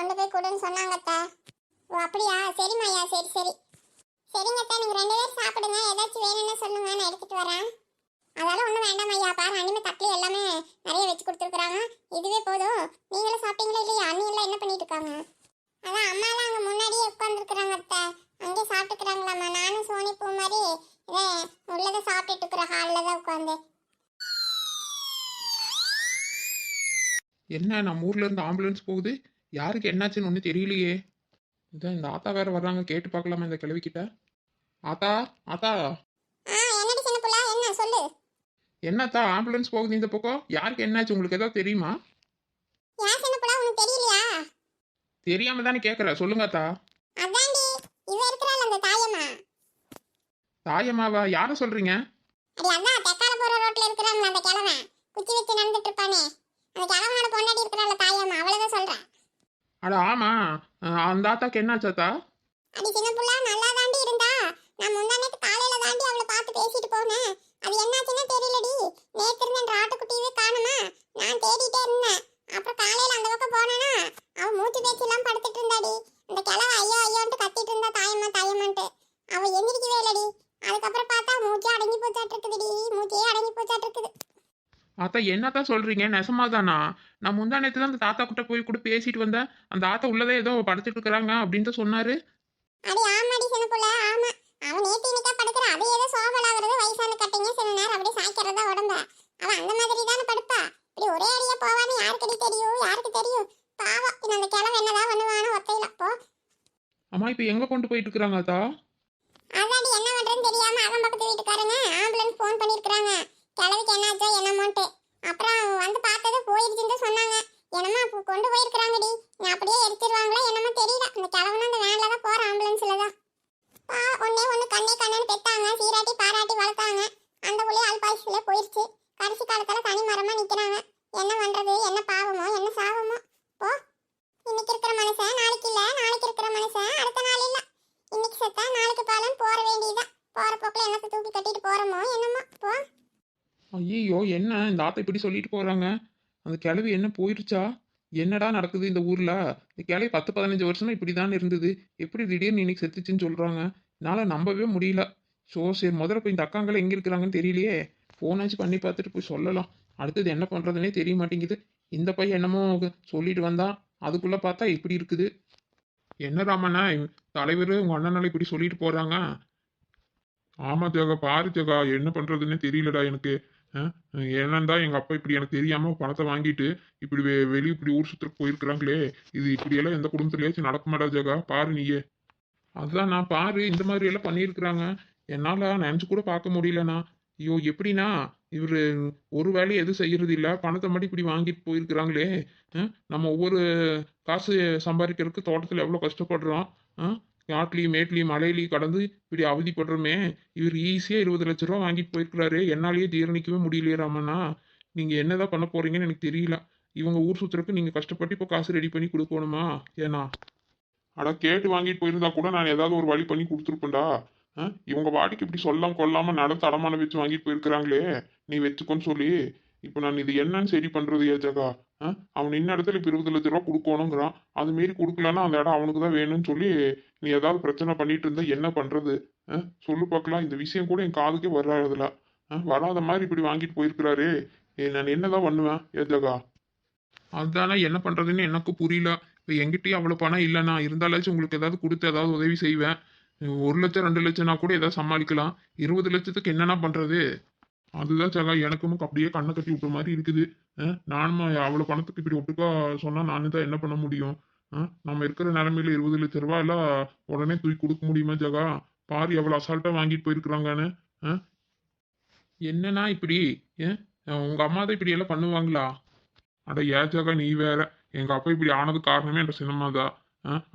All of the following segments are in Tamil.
கொண்டு போய் கொடுன்னு சொன்னாங்கத்த. ஓ அப்படியா? சரிம்மாய்யா சரி சரி. சரிங்க நீங்கள் நீங்க ரெண்டு பேரும் சாப்பிடுங்க. ஏதாச்சும் வேணும்னு சொல்லுங்க நான் எடுத்துட்டு வரேன். அதெல்லாம் ஒன்றும் வேண்டாம் ஐயா. பாரு அனிமே தட்டில் எல்லாமே நிறைய வச்சு கொடுத்துருக்குறாங்க. இதுவே போதும். நீங்களும் சாப்பிட்டீங்களா இல்லையா? அண்ணி எல்லாம் என்ன பண்ணிட்டு இருக்காங்க? அதான் அம்மாலாம் அங்கே முன்னாடியே உட்காந்துருக்குறாங்க அத்தை அங்கே சாப்பிட்டுக்கிறாங்களாம்மா. நானும் சோனி பூ மாதிரி இதே உள்ளதை சாப்பிட்டுட்டு இருக்கிற ஹாலில் தான் உட்காந்து என்ன நம்ம ஊர்ல இருந்து ஆம்புலன்ஸ் போகுது? யாருக்கு என்னாச்சுன்னு ஒன்றும் தெரியலையே. இதான் இந்த ஆத்தா வேற வர்றாங்க கேட்டு பார்க்கலாமா இந்த கிழவிக்கிட்ட? ஆத்தா ஆத்தா. என்னத்தா ஆம்புலன்ஸ் போகுது இந்த பக்கம்? யாருக்கு என்னாச்சு? உங்களுக்கு ஏதாவது தெரியுமா? தெரியாம தானே கேட்குற சொல்லுங்க அத்தா தாயம்மாவா? யாரை சொல்றீங்க? குச்சி வச்சு நடந்துட்டு இருப்பானே. அந்த கிழவனோட பொண்டாடி இருக்கிறாள் தாயம்மா. அவ்வளவுதான் சொல்றேன் அட ஆமா. அஹ் அந்த ஆத்தாக்கு என்னாச்சாத்தா அது சின்ன புள்ள நல்லா தாண்டி இருந்தா. நான் முந்தா நேத்து காலையில தாண்டி அவளை பார்த்து பேசிட்டு போனேன். அது என்னாச்சுன்னு தெரியலடி. நேத்து இருந்த அந்த ஆட்டுக்குட்டியவே காணுமா? நான் தேடிட்டே இருந்தேன். அப்புறம் காலையில அந்த பக்கம் போனானா அவ மூச்சு பேச்சு எல்லாம் படுத்துட்டு இருந்தாடி. அந்த கிழவ ஐயோ ஐயோன்ட்டு கத்திட்டு இருந்தா தாயம்மா தாயம்மான்ட்டு. அவ எந்திரிக்கவே இல்லடி. அதுக்கப்புறம் பார்த்தா மூச்சு அடங்கி போச்சாட்டு இருக்குதுடி மூச்சே அடங்கி போச்சாட்டு இருக்குது ஆத்தா என்னத்தான் சொல்றீங்க? நெசமாதானா? நான் முந்தா நேத்து தான் அந்த தாத்தா கிட்ட போய் கூட பேசிட்டு வந்தேன். அந்த ஆத்தா உள்ளதே ஏதோ படுத்துட்டு இருக்கிறாங்க அப்படின்ட்டு சொன்னாரு. அடி ஆமாடி சின்ன புள்ள ஆமா. அவன் நேத்து இன்னைக்கா படுக்கிற அது ஏதோ சோபலாகிறது வயசான கட்டிங்க சில நேரம் அப்படியே சாய்க்கிறதா உடம்ப அவன் அந்த மாதிரி தானே படுப்பா. இப்படி ஒரே அடியா போவான்னு யாருக்கடி தெரியும்? யாருக்கு தெரியும்? பாவம். பின்ன அந்த கிழமை என்னதான் பண்ணுவானோ ஒத்தையில. போ. அம்மா இப்போ எங்க கொண்டு போயிட்டு இருக்கிறாங்க ஆத்தா அதாடி என்ன பண்றதுன்னு தெரியாம அவன் பக்கத்து வீட்டுக்காரங்க ஆம்புலன்ஸ் ஃபோன் பண்ணிருக்காங்க கிழவிக்கு என்னாச்சோ என்னமோன்ட்டு. அப்புறம் வந்து பார்த்தது போயிருச்சுன்னு சொன்னாங்க. என்னமா இப்போ கொண்டு போயிருக்கிறாங்கடி. நான் அப்படியே எடுத்துருவாங்களோ என்னமோ தெரியல. அந்த கிழவனும் அந்த வேனில் தான் போகிற ஆம்புலன்ஸில் தான். பா ஒன்னே ஒன்று கண்ணே கண்ணன்னு பெத்தாங்க. சீராட்டி பாராட்டி வளர்த்தாங்க. அந்த புள்ளைய அல்பாயுஸ்ல போயிருச்சு. கடைசி காலத்தில் தனி மரமாக நிற்கிறாங்க என்ன பண்ணுறது என்ன பாவமோ? என்ன சாவமோ போ. இன்னைக்கு இருக்கிற மனுஷன் நாளைக்கு இல்லை. நாளைக்கு இருக்கிற மனுஷன் அடுத்த நாள் இல்லை. இன்னைக்கு செத்தா நாளைக்கு பாலன் போற வேண்டியதான் போற போக்கில் என்னத்தை தூக்கி கட்டிட்டு போறோமோ என்னமோ? போ. ஐயோ என்ன? இந்த ஆத்தா இப்படி சொல்லிட்டு போறாங்க. அந்த கிழவி என்ன போயிருச்சா? என்னடா நடக்குது இந்த ஊர்ல? இந்த கிழவி பத்து பதினஞ்சு வருஷமா இப்படி தான் இருந்தது. எப்படி திடீர்னு இன்னைக்கு செத்துச்சுன்னு சொல்றாங்க. என்னால நம்பவே முடியல. ஸோ சரி முதல்ல போய் இந்த அக்காங்களை எங்க இருக்கிறாங்கன்னு தெரியலையே. ஃபோனாச்சு பண்ணி பார்த்துட்டு போய் சொல்லலாம். அடுத்தது என்ன பண்றதுனே தெரிய மாட்டேங்குது. இந்த பையன் என்னமோ சொல்லிட்டு வந்தான் அதுக்குள்ள பார்த்தா இப்படி இருக்குது. என்ன ராமண்ணா தலைவர் உங்க அண்ணனால இப்படி சொல்லிட்டு போறாங்க? ஆமா ஜோகா பாரு ஜோகா என்ன பண்றதுன்னே தெரியலடா எனக்கு. என்னண்டா எங்க அப்பா இப்படி எனக்கு தெரியாம பணத்தை வாங்கிட்டு இப்படி வெளியே இப்படி ஊர் சுத்துறக்கு போயிருக்கிறாங்களே. இது இப்படியெல்லாம் எந்த குடும்பத்துலயாச்சும் நடக்க மாட்டா ஜெகா? பாரு நீயே. அதுதான் நான் பாரு இந்த மாதிரி எல்லாம் பண்ணியிருக்கிறாங்க. என்னால நினைச்சு கூட பார்க்க முடியலண்ணா. ஐயோ எப்படின்னா இவர் ஒரு வேலையை எதுவும் செய்யறது இல்ல பணத்தை மட்டும் இப்படி வாங்கிட்டு போயிருக்கிறாங்களே. நம்ம ஒவ்வொரு காசு சம்பாதிக்கிறதுக்கு தோட்டத்துல எவ்வளவு கஷ்டப்படுறோம். அஹ், மேட்லேயும் மலையிலையும் கடந்து இப்படி அவதிப்படுறோமே. இவர் ஈஸியாக இருபது லட்ச ரூபா வாங்கிட்டு போயிருக்கிறாரு. என்னாலேயே ஜீரணிக்கவே முடியலையே ராமண்ணா. நீங்கள் என்னதான் பண்ண போகிறீங்கன்னு எனக்கு தெரியல. இவங்க ஊர் சுற்றுறக்கு நீங்கள் கஷ்டப்பட்டு இப்போ காசு ரெடி பண்ணி கொடுக்கணுமா? ஏன்னா? அட கேட்டு வாங்கிட்டு போயிருந்தா கூட நான் ஏதாவது ஒரு வழி பண்ணி கொடுத்துருப்பேன்டா. ஆ? இவங்க வாடிக்கு இப்படி சொல்லாம கொல்லாமல் நடந்து அடமான வச்சு வாங்கிட்டு போயிருக்கிறாங்களே. நீ வச்சுக்கோன்னு சொல்லி. இப்போ நான் இது என்னன்னு சரி பண்றது ஏ ஜகா? ஆ? அவன் இன்ன இடத்துல இப்போ இருபது லட்ச ரூபா கொடுக்கணுங்கிறான். அது மாரி கொடுக்கலன்னா அந்த இடம் அவனுக்கு தான் வேணும்னு சொல்லி நீ ஏதாவது பிரச்சனை பண்ணிட்டு இருந்தா என்ன பண்றது? ஆ? சொல்லு பார்க்கலாம் இந்த விஷயம் கூட என் காதுக்கே வராதுல ஆ? வராத மாதிரி இப்படி வாங்கிட்டு போயிருக்கிறாரு. நான் என்னதான் பண்ணுவேன்? ஏ ஜகா. அதுதானே என்ன பண்றதுன்னு எனக்கு புரியல. இப்போ எங்கிட்டயும் அவ்வளோ பணம் இல்லைண்ணா இருந்தாலாச்சும் உங்களுக்கு ஏதாவது கொடுத்து ஏதாவது உதவி செய்வேன். ஒரு லட்சம் ரெண்டு லட்சம்னா கூட ஏதாவது சமாளிக்கலாம். இருபது லட்சத்துக்கு என்னென்ன பண்றது? அதுதான் சகா எனக்கும் அப்படியே கண்ணை கட்டி விட்ட மாதிரி இருக்குது. நானும் அவ்வளோ பணத்துக்கு இப்படி ஒட்டுக்கா சொன்னால் நானும் தான் என்ன பண்ண முடியும்? நம்ம இருக்கிற நிலைமையில இருபது லட்ச ரூபாய் எல்லாம் உடனே தூக்கி கொடுக்க முடியுமா ஜகா? பாரு எவ்வளோ அசால்ட்டா வாங்கிட்டு போயிருக்கிறாங்கன்னு என்னன்னா என்னண்ணா இப்படி? உங்க அம்மா தான் இப்படி எல்லாம் பண்ணுவாங்களா? அட ஏன் ஜகா நீ வேற. எங்க அப்பா இப்படி ஆனது காரணமே என்ற சினிமா தான்.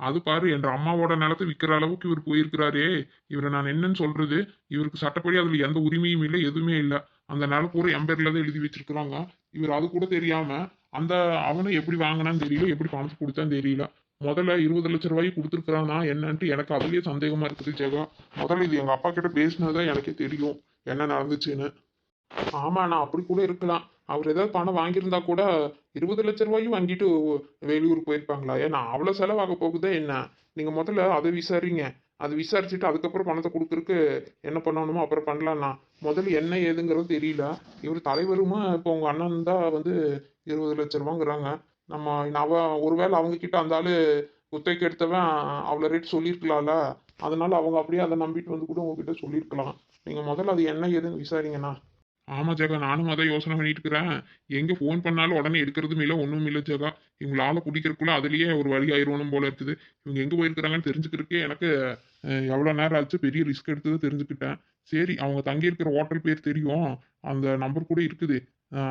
அது பாரு என்ற அம்மாவோட நிலத்தை விற்கிற அளவுக்கு இவர் போயிருக்கிறாரே. இவரை நான் என்னன்னு சொல்றது? இவருக்கு சட்டப்படி அதுல எந்த உரிமையும் இல்லை எதுவுமே இல்லை. அந்த நிலம் பூரா என் பேர்ல தான் எழுதி வச்சிருக்கிறாங்க. இவர் அது கூட தெரியாம அந்த அவனை எப்படி வாங்கினான்னு தெரியல எப்படி பணத்தை கொடுத்தான்னு தெரியல. முதல்ல இருபது லட்ச ரூபாய் கொடுத்துருக்கானா என்னன்ட்டு எனக்கு அதுலயே சந்தேகமா இருக்குது ஜெகா. முதல்ல இது எங்க அப்பா கிட்ட பேசினதான் எனக்கே தெரியும் என்ன நடந்துச்சுன்னு. ஆமா நான் அப்படி கூட இருக்கலாம். அவர் ஏதாவது பணம் வாங்கியிருந்தா கூட இருபது லட்ச ரூபாயும் வாங்கிட்டு வெளியூர் போயிருப்பாங்களா? ஏன்னா அவ்வளோ செலவாக போகுதே என்ன? நீங்க முதல்ல அதை விசாரிங்க. அது விசாரிச்சுட்டு அதுக்கப்புறம் பணத்தை கொடுக்குறக்கு என்ன பண்ணணுமோ அப்புறம் பண்ணலாம்ண்ணா முதல்ல என்ன ஏதுங்கிறது தெரியல. இவர் தலைவருமா? இப்போ உங்கள் அண்ணன் தான் வந்து இருபது லட்ச ரூபாங்கிறாங்க. நம்ம அவ ஒருவேளை அவங்க கிட்ட அந்த ஆள் குத்தைக்கு எடுத்தவன் அவ்வளோ ரேட் சொல்லியிருக்கலாம்ல. அதனால அவங்க அப்படியே அதை நம்பிட்டு வந்து கூட உங்ககிட்ட சொல்லியிருக்கலாம். நீங்கள் முதல்ல அது என்ன ஏதுன்னு விசாரிங்கண்ணா. ஆமா ஜெகா நானும் அதை யோசனை பண்ணிட்டு இருக்கிறேன். எங்க ஃபோன் பண்ணாலும் உடனே எடுக்கிறதும் இல்லை ஒன்றும் இல்லை ஜெகா. இவங்களால ஆளை பிடிக்கிறதுக்குள்ள அதுலயே ஒரு வழி ஆயிரணும் போல இருக்குது. இவங்க எங்க போயிருக்கிறாங்கன்னு தெரிஞ்சுக்கிறதுக்கே எனக்கு எவ்வளோ நேரம் ஆச்சு பெரிய ரிஸ்க் எடுத்தது தெரிஞ்சுக்கிட்டேன். சரி அவங்க தங்கி இருக்கிற ஹோட்டல் பேர் தெரியும். அந்த நம்பர் கூட இருக்குது.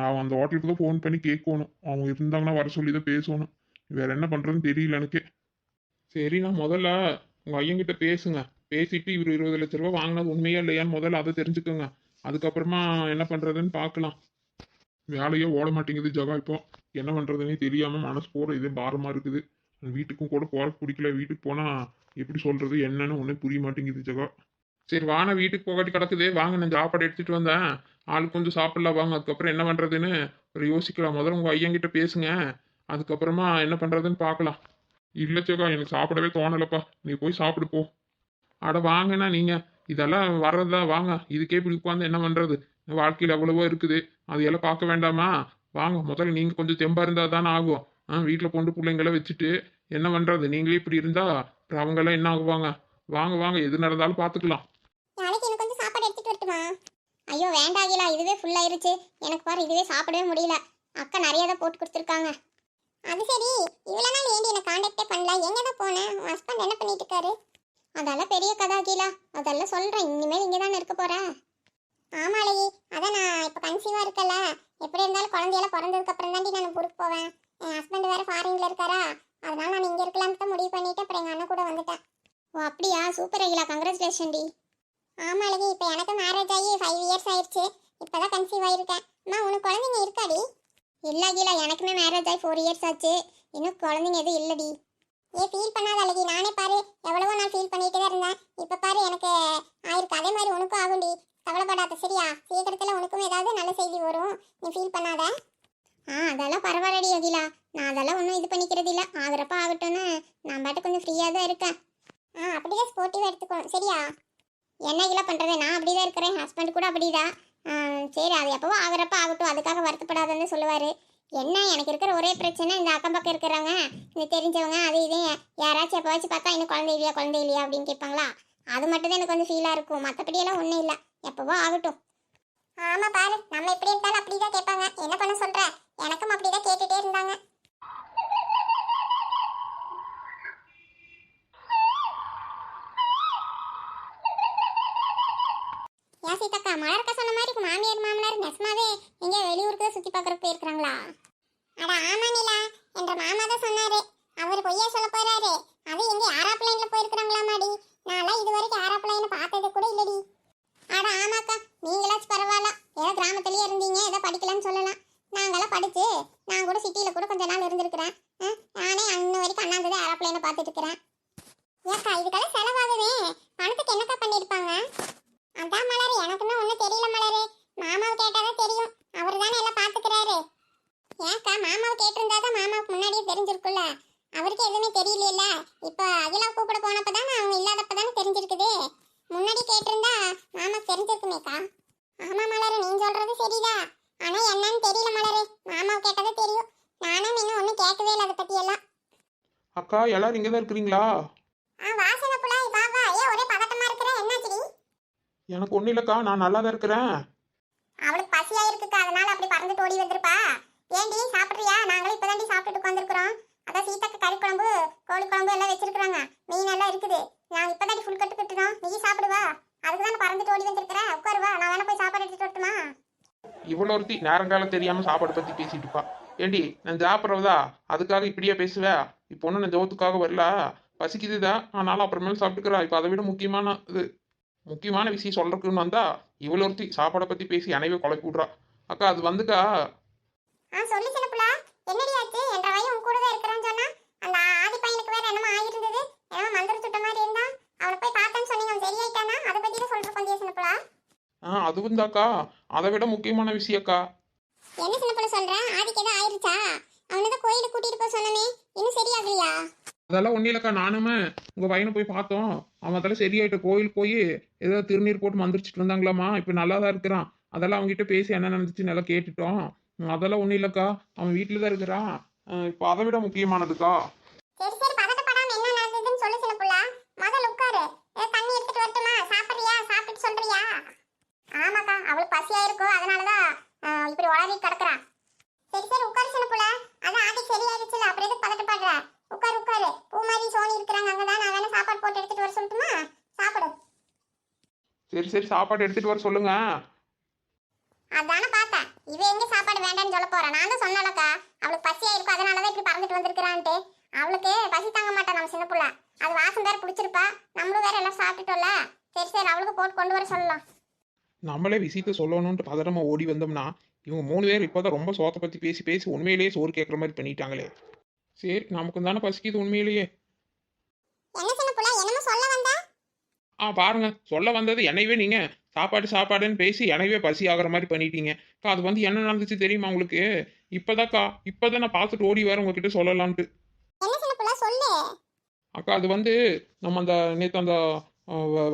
அவன் அந்த ஹோட்டலுக்கு தான் ஃபோன் பண்ணி கேட்கணும். அவங்க இருந்தாங்கன்னா வர சொல்லி தான் பேசணும். வேற என்ன பண்றதுன்னு தெரியல எனக்கு. சரி நான் முதல்ல உங்க ஐயன்கிட்ட பேசுங்க. பேசிட்டு இவர் இருபது லட்ச ரூபா வாங்கினது உண்மையா இல்லையான்னு முதல்ல அதை தெரிஞ்சுக்கோங்க. அதுக்கப்புறமா என்ன பண்றதுன்னு பார்க்கலாம் வேலையே ஓட மாட்டேங்குது ஜகா இப்போ. என்ன பண்றதுன்னே தெரியாம மனசு போற இதே பாரமா இருக்குது. வீட்டுக்கும் கூட போற பிடிக்கல. வீட்டுக்கு போனா எப்படி சொல்றது என்னன்னு ஒன்றும் புரிய மாட்டேங்குது ஜகா. சரி வாங்க வீட்டுக்கு போகாட்டி கிடக்குது. வாங்க நான் சாப்பாடு எடுத்துட்டு வந்தேன். ஆள் கொஞ்சம் சாப்பிடலாம். வாங்க அதுக்கப்புறம் என்ன பண்றதுன்னு ஒரு யோசிக்கலாம். முதல்ல உங்க ஐயங்கிட்ட பேசுங்க. அதுக்கப்புறமா என்ன பண்றதுன்னு பார்க்கலாம் இல்லை ஜகா எனக்கு சாப்பிடவே தோணலப்பா. நீ போய் சாப்பிடு போ. அட வாங்கண்ணா நீங்கள் இதெல்லாம் வர்றதா வாங்க. இதுக்கே இப்படி உட்காந்து என்ன பண்றது? வாழ்க்கையில் எவ்வளவோ இருக்குது. அதையெல்லாம் பார்க்க வேண்டாமா? வாங்க முதல்ல நீங்க கொஞ்சம் தெம்பா இருந்தா தானே ஆகும். ஆ வீட்டில் பொண்டு பிள்ளைங்கள வச்சுட்டு என்ன பண்றது? நீங்களே இப்படி இருந்தா அப்புறம் அவங்கெல்லாம் என்ன ஆகுவாங்க? வாங்க வாங்க. எது நடந்தாலும் பார்த்துக்கலாம். நாளைக்கு எனக்கு கொஞ்சம் சாப்பாடு எடுத்துட்டு வரட்டுமா? ஐயோ வேண்டாகிலா. இதுவே ஃபுல் ஆயிருச்சு. எனக்கு பாரு இதுவே சாப்பிடவே முடியல. அக்கா நிறைய தான் போட்டு கொடுத்துருக்காங்க. அது சரி. இவ்வளோ நாள் ஏண்டி என்ன காண்டாக்டே பண்ணல? எங்கே தான் போனேன் ஹஸ்பண்ட் என்ன பண்ணிட்டு இருக்காரு? அதெல்லாம் பெரிய கதா கீழா. அதெல்லாம் சொல்கிறேன் இனிமேல் இங்கே தானே இருக்க போகிறேன் ஆமா அதான் நான் இப்போ கன்சீவாக இருக்கல எப்படி இருந்தாலும் குழந்தையெல்லாம் பிறந்ததுக்கு அப்புறம் தாண்டி நான் ஊருக்கு போவேன். என் ஹஸ்பண்ட் வேறு ஃபாரினில் இருக்காரா. அதனால நான் இங்கே இருக்கலாம்னு தான் முடிவு பண்ணிட்டு அப்புறம் எங்கள் அண்ணன் கூட வந்துட்டேன். ஓ அப்படியா? சூப்பர் அகிலா கங்க்ராச்சுலேஷன் டி. ஆமா அழகி இப்போ எனக்கு மேரேஜ் ஆகி ஃபைவ் இயர்ஸ் ஆயிடுச்சு இப்போதான் கன்சீவ் ஆயிருக்கேன். அம்மா உனக்கு குழந்தைங்க இருக்காடி இல்லை அகிலா எனக்குமே மேரேஜ் ஆகி ஃபோர் இயர்ஸ் ஆச்சு. இன்னும் குழந்தைங்க எதுவும் இல்லைடி ஏ ஃபீல் பண்ணாத அழகி நானே பாரு எவ்வளவோ நான் ஃபீல் பண்ணிட்டு தான் இருந்தேன். இப்போ பாரு எனக்கு ஆயிருக்கு. அதே மாதிரி உனக்கும் ஆகுண்டி கவலைப்படாத சரியா? சீக்கிரத்தில் உனக்கும் ஏதாவது நல்ல செய்தி வரும். நீ ஃபீல் பண்ணாத. ஆ அதெல்லாம் பரவாயில்லடி அகிலா. நான் அதெல்லாம் ஒன்றும் இது பண்ணிக்கிறது இல்லை. ஆகிறப்ப ஆகட்டும்னு நான் பாட்டு கொஞ்சம் ஃப்ரீயாக தான் இருக்கேன். ஆ அப்படிதான் ஸ்போர்ட்டிவாக எடுத்துக்கணும் சரியா? என்ன இல்லை பண்ணுறது நான் அப்படி தான் இருக்கிறேன். ஹஸ்பண்ட் கூட அப்படிதான். ஆ, சரி அது எப்போவோ ஆகிறப்ப ஆகட்டும். அதுக்காக வருத்தப்படாதன்னு சொல்லுவார். என்ன எனக்கு இருக்கிற ஒரே பிரச்சனை இந்த அக்கம் பக்கம் இருக்கிறவங்க இந்த தெரிஞ்சவங்க அது இது யாராச்சும் எப்போவாச்சும் பார்த்தா இன்னும் குழந்தை இல்லையா குழந்தை இல்லையா அப்படின்னு கேட்பாங்களா? அது மட்டும் தான் எனக்கு கொஞ்சம் ஃபீலாக இருக்கும். மற்றபடி எல்லாம் ஒன்றும் இல்லை. எப்போவோ ஆகட்டும். ஆமாம் பாரு நம்ம எப்படி இருந்தாலும் அப்படி தான் கேட்பாங்க. என்ன பண்ண சொல்கிற எனக்கும் அப்படிதான் கேட்டுகிட்டே இருந்தாங்க. சீதாக்கா மலர்க்க சொன்ன மாதிரி மாமியார் மாமனார் நெசமாவே எங்க வெளியூருக்கு தான் சுத்தி போயிருக்கிறாங்களா? போயிருக்காங்களா அட ஆமா நிலா என்ற மாமா தான் சொன்னாரு. அவர் பொய்யா சொல்ல போறாரு. அது எங்க ஏரோப்ளைன்ல போயிருக்காங்களாமாடி நான்லாம் இது வரைக்கும் ஏரோப்ளைன் பார்த்தது கூட இல்லடி. அட ஆமாக்கா நீங்களாச்சும் பரவாயில்ல. ஏதோ கிராமத்துலயே இருந்தீங்க ஏதோ படிக்கலன்னு சொல்லலாம். நாங்களாம் படிச்சு நான் கூட சிட்டியில கூட கொஞ்ச நாள் இருந்திருக்கிறேன். ஆ, நானே அன்ன வரைக்கும் அண்ணாந்தது ஏரோப்ளைனை பார்த்துட்டு இருக்கிறேன். ஏக்கா இதுக்கெல்லாம் செலவாகுதே. பணத்துக்கு என்னக்கா பண்ணியிருப்பாங்க? அதான் மலர். எனக்குமே ஒன்றும் தெரியல மலரு. மாமாவை கேட்டாதான் தெரியும். அவர் தானே எல்லாம் பார்த்துக்கிறாரு ஏன்க்கா மாமாவை கேட்டிருந்தா தான் மாமாவுக்கு முன்னாடியே தெரிஞ்சிருக்குல்ல அவருக்கு எதுவுமே தெரியல இப்போ அகிலா கூப்பிட போனப்ப தானே அவங்க இல்லாதப்ப தானே தெரிஞ்சிருக்குது. முன்னாடி கேட்டிருந்தா மாமாக்கு தெரிஞ்சிருக்குமேக்கா. ஆமா மலரு நீ சொல்கிறது சரிதான் ஆனால் என்னன்னு தெரியல மலரு. மாமாவை கேட்டதே தெரியும். நானும் இன்னும் ஒன்றும் கேட்கவே இல்லை அதை பற்றியெல்லாம் எல்லாம் அக்கா எல்லாரும் இங்கே தான் இருக்கிறீங்களா ஆ வாசனை புலாய் வா வா ஏன் ஒரே பதட்டமா இருக்கிற என்னாச்சுடி எனக்கு ஒன்றும் இல்லைக்கா நான் நல்லா தான் இருக்கிறேன். அவளுக்கு பசியா இருக்குக்கா அதனால அப்படி பறந்துட்டு ஓடி வந்திருப்பா. ஏண்டி சாப்பிட்றியா? நாங்களும் இப்பதாண்டி சாப்பிட்டுட்டு உட்காந்துருக்குறோம் அதான் சீத்தக்கு கறி குழம்பு கோழி குழம்பு எல்லாம் வச்சிருக்காங்க மீன் எல்லாம் இருக்குது. நான் இப்பதாண்டி ஃபுல் கட்டு கட்டுறோம் நீ சாப்பிடுவா. அதுக்கு தானே பறந்துட்டு ஓடி வந்திருக்கிற? உட்காருவா நான் வேணா போய் சாப்பாடு எடுத்துட்டு வரட்டுமா? இவ்வளோ ஒருத்தி நேரங்காலம் தெரியாமல் சாப்பாடு பற்றி பேசிட்டு இருப்பா ஏண்டி நான் சாப்பிட்றதா? அதுக்காக இப்படியே பேசுவே? இப்போ ஒன்றும் நான் ஜோத்துக்காக வரல. பசிக்குது தான் ஆனாலும் அப்புறமேல சாப்பிட்டுக்கிறா. இப்போ அதை விட முக்கியமான இது. முக்கியமான விஷயம் சொல்றதுக்குன்னு வந்தா இவ்வளோ ஒருத்தி சாப்பாடை பற்றி பேசி அனைவே குழப்பி விட்றா. அக்கா அது வந்துக்கா. ஆ சொல்லு சின்ன புள்ளா. என்னடி ஆச்சு? என்ற வயன் உன் கூட தான் இருக்கிறான்னு சொன்னா அந்த ஆதி பையனுக்கு வேற என்னமோ ஆகிருந்தது என்னமோ மந்திர சுட்ட மாதிரி இருந்தா அவனை போய் பார்த்தேன்னு சொன்னீங்க அவன் சரியாயிட்டானா? அதை பத்தி தான் சொல்ற கொஞ்சம் சின்ன புள்ளா. ஆ அது வந்தாக்கா. அதை விட முக்கியமான விஷயக்கா என்ன சின்ன புள்ள சொல்ற? ஆதிக்கு எதுவும் ஆயிருச்சா? அவனை தான் கோயிலுக்கு கூட்டிட்டு போக சொன்னனே. இன்னும் சரியாகலையா? அதெல்லாம் ஒன்றும் இல்லைக்கா. நானுமே உங்கள் பையனை போய் பார்த்தோம். அவன் அதெல்லாம் சரியாயிட்டு கோயில் போய் ஏதோ திருநீர் போட்டு மந்திரிச்சிட்டு இருந்தாங்களாமா? இப்போ நல்லா தான் இருக்கிறான். அதெல்லாம் அவங்ககிட்ட பேசி என்ன நடந்துச்சு நல்லா கேட்டுட்டோம். அதெல்லாம் ஒன்றும் இல்லைக்கா. அவன் வீட்டில் தான் இருக்கிறான் இப்போ அதை விட முக்கியமானதுக்கா சரி சரி பதட்டப்படாம என்ன நடந்ததுன்னு சொல்லு சின்ன புள்ள முதல்ல உட்காரு ஏதாவது தண்ணி எடுத்துட்டு வரட்டுமா சாப்பிடுறியா சாப்பிட்டு சொல்றியா ஆமாக்கா அவளுக்கு பசியா இருக்கும் அதனாலதான் ஆஹ், இப்படி உளறி கிடக்குறான் சரி சரி உட்காரு சின்ன புள்ள அதான் ஆதி சரியாயிடுச்சுல அப்புறம் எதுக்கு பதட்டப்படுற உட்காரு உட்காரு பூமாரி சோனி இருக்கிறாங்க அங்கதான் நான் வேணா சாப்பாடு போட்டு எடுத்துட்டு வர சொல்லட்டுமா சாப்பிடு சரி சாப்பாடு எடுத்துகிட்டு வர சொல்லுங்க. அதானே பார்த்தேன். இவ எங்க சாப்பாடு வேண்டாம்னு சொல்ல போறா? நான் தான் சொன்னாலக்கா அவளுக்கு பசியா இருக்கும் அதனாலதான் இப்படி பறந்துட்டு வந்திருக்கிறான்ட்டு. அவளுக்கு பசி தாங்க மாட்டா நம்ம சின்ன புள்ள. அது வாசம் வேற பிடிச்சிருப்பா. நம்மளும் வேற எல்லாம் சாப்பிட்டுட்டோம்ல. சரி சரி அவளுக்கு போட்டு கொண்டு வர சொல்லலாம். நம்மளே விஷயத்த சொல்லணும்னு பதறமா ஓடி வந்தோம்னா இவங்க மூணு பேர் இப்போதான் ரொம்ப சோத்தை பற்றி பேசி பேசி உண்மையிலேயே சோறு கேட்குற மாதிரி பண்ணிட்டாங்களே. சரி நமக்கு தானே பசிக்குது உண்மையிலேயே. என்ன சின்ன புள்ள என்னமோ சொல்ல வந்தா ஆ பாருங்க. சொல்ல வந்தது என்னையவே நீங்க. சாப்பாடு சாப்பாடுன்னு பேசி எனவே பசி ஆகுற மாதிரி பண்ணிட்டீங்க. அக்கா அது வந்து என்ன நடந்துச்சு தெரியுமா உங்களுக்கு? இப்போதாக்கா இப்போதான் நான் பார்த்துட்டு ஓடி வர உங்ககிட்ட சொல்லலான்ட்டு. அக்கா அது வந்து நம்ம அந்த நேற்று அந்த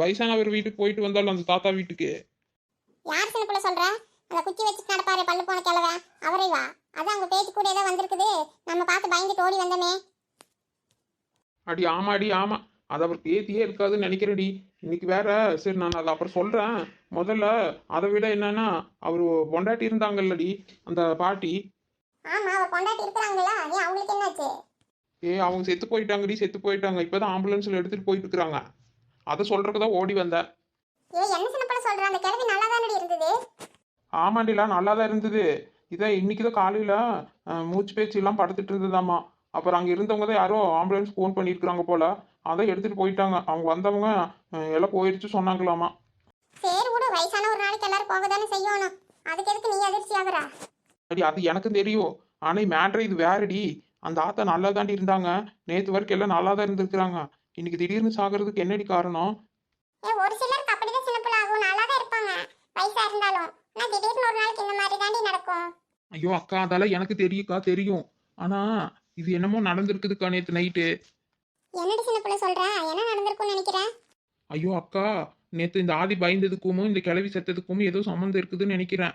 வயசானவர் வீட்டுக்கு போயிட்டு வந்தாலும் அந்த தாத்தா வீட்டுக்கு. யார் சின்ன புள்ள சொல்ற? அந்த குச்சி வச்சுட்டு நடப்பாரு பல்லு போன கிழவன் அவரை வா. அதான் உங்க பேச்சு கூட ஏதோ வந்திருக்குது. நம்ம பார்த்து பயந்துட்டு ஓடி வந்தோமே. அடி ஆமா அடி ஆமா. அது அவர் பேத்தியே இருக்காதுன்னு நினைக்கிறேன்டி. இன்னைக்கு வேற சரி நான் அதை அப்புறம் சொல்றேன். முதல்ல அதை விட என்னன்னா அவர் பொண்டாட்டி இருந்தாங்கல்லடி அந்த பாட்டி. ஏ அவங்க செத்து போயிட்டாங்கடி செத்து போயிட்டாங்க. இப்போதான் ஆம்புலன்ஸ்ல எடுத்துட்டு போயிட்டு இருக்கிறாங்க. அதை சொல்றதுக்கு தான் ஓடி வந்தேன். ஏ என்ன சின்ன புள்ள சொல்ற? அந்த கிழவி நல்லா இருந்தது? ஆமாண்டிலா நல்லா தான் இருந்தது. இதான் இன்னைக்கு தான் காலையில் மூச்சு பேச்சு எல்லாம் படுத்துட்டு இருந்ததாம்மா. அப்புறம் அங்கே இருந்தவங்க தான் யாரோ ஆம்புலன்ஸ் ஃபோன் பண்ணியிருக்கிறாங்க போல. அதை எடுத்துட்டு போயிட்டாங்க. அவங்க வந்தவங்க எல்லாம் போயிடுச்சு சொன்னாங்களாமா. சரி விடு வயசான ஒரு நாளைக்கு எல்லாரும் போக தானே செய்யணும். அதுக்கு எதுக்கு நீ அதிர்ச்சி ஆகுற? அடி அது எனக்கும் தெரியும். ஆனால் மேட்ரு இது வேறடி. அந்த ஆத்தா நல்லா தாண்டி இருந்தாங்க. நேற்று வரைக்கும் எல்லாம் நல்லா தான் இருந்திருக்கிறாங்க. இன்னைக்கு திடீர்னு சாகிறதுக்கு என்னடி காரணம்? ஏ ஒரு சிலருக்கு அப்படிதான் சின்ன பிள்ளை ஆகும். நல்லா தான் இருப்பாங்க. வயசா இருந்தாலும். ஆனா திடீர்னு ஒரு நாளைக்கு இந்த மாதிரி தாண்டி நடக்கும். ஐயோ அக்கா அதெல்லாம் எனக்கு தெரியுக்கா தெரியும். ஆனால் இது என்னமோ நடந்திருக்குதுக்கா நேற்று நைட்டு. என்னடி சின்ன பிள்ளை சொல்ற? என்ன நடந்திருக்கும்னு நினைக்கிறேன் ஐயோ அக்கா நேற்று இந்த ஆதி பயந்ததுக்கும் இந்த கிளவி செத்ததுக்கும் ஏதோ சம்மந்தம் இருக்குதுன்னு நினைக்கிறேன்.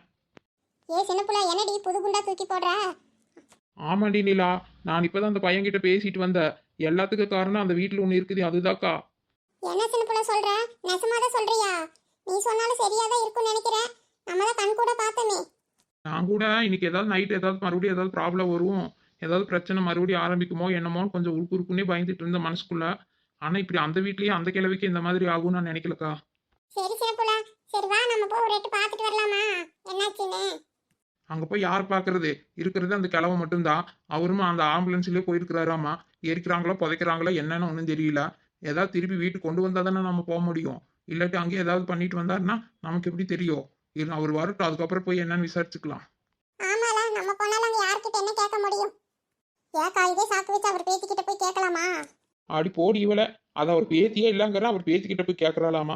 ஏ சின்ன பிள்ளை என்னடி புது குண்டா தூக்கி போடுற? ஆமாண்டி நிலா நான் இப்பதான் அந்த பையன்கிட்ட பேசிட்டு வந்தேன் எல்லாத்துக்கும் காரணம் அந்த வீட்டில் ஒன்று இருக்குது அதுதாக்கா. என்ன சின்ன பிள்ளை சொல்ற? நெசமாதான் சொல்றியா? நீ சொன்னாலும் சரியா தான் இருக்கும்னு நினைக்கிறேன். நம்ம தான் கண் கூட பார்த்தோமே. நான் கூட இன்னைக்கு ஏதாவது நைட் ஏதாவது மறுபடியும் ஏதாவது ப்ராப்ளம் வரும். ஏதாவது பிரச்சனை மறுபடியும் ஆரம்பிக்குமோ என்னமோன்னு கொஞ்சம் உருக்குறுக்குன்னே பயந்துட்டு இருந்த மனசுக்குள்ள ஆனால் இப்படி அந்த வீட்லயே அந்த கிழவிக்கு இந்த மாதிரி ஆகும்னு நான் நினைக்கலக்கா? சரி பிள்ளை சரி வா நம்ம போய் ஒரு எட்டு பார்த்துட்டு வரலாமா? என்னாச்சுன்னு? அங்கே போய் யார் பார்க்கறது? இருக்கிறது அந்த கிழவை மட்டும்தான். அவரும் அந்த ஆம்புலன்ஸ்லேயே போயிருக்கிறாராமா? எரிக்கிறாங்களோ புதைக்கிறாங்களோ என்னன்னு ஒன்றும் தெரியல. ஏதாவது திருப்பி வீட்டுக்கு கொண்டு வந்தால் தானே நம்ம போக முடியும். இல்லாட்டி அங்கேயே ஏதாவது பண்ணிட்டு வந்தாருன்னா நமக்கு எப்படி தெரியும்? அவர் வரட்டும். அதுக்கப்புறம் போய் என்னன்னு விசாரிச்சுக்கலாம் ஆமால நம்ம போனாலும் அங்க யார்கிட்ட என்ன கேட்க முடியும் ஏக்கா இதே சாக்கு வச்சு அவர் பேத்திக்கிட்ட போய் கேட்கலாமா? அப்படி போடி இவளை. அது அவர் பேத்தியே இல்லைங்கிற அவர் பேத்திக்கிட்ட போய் கேட்கறாளாமா?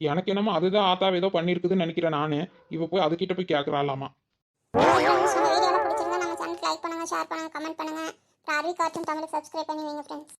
எனக்கு என்னமோ அதுதான் ஆத்தாவை ஏதோ பண்ணியிருக்குதுன்னு நினைக்கிறேன் நான். இவ போய் அதுக்கிட்ட போய் கேட்கறாளாமா? லைக் பண்ணுங்க ஷேர் பண்ணுங்க கமெண்ட் பண்ணுங்க. அருவி கார்ட்டூன் தமிழ் சப்ஸ்கிரைப் பண்ணி வைங்க ஃப்ரெண்ட்ஸ்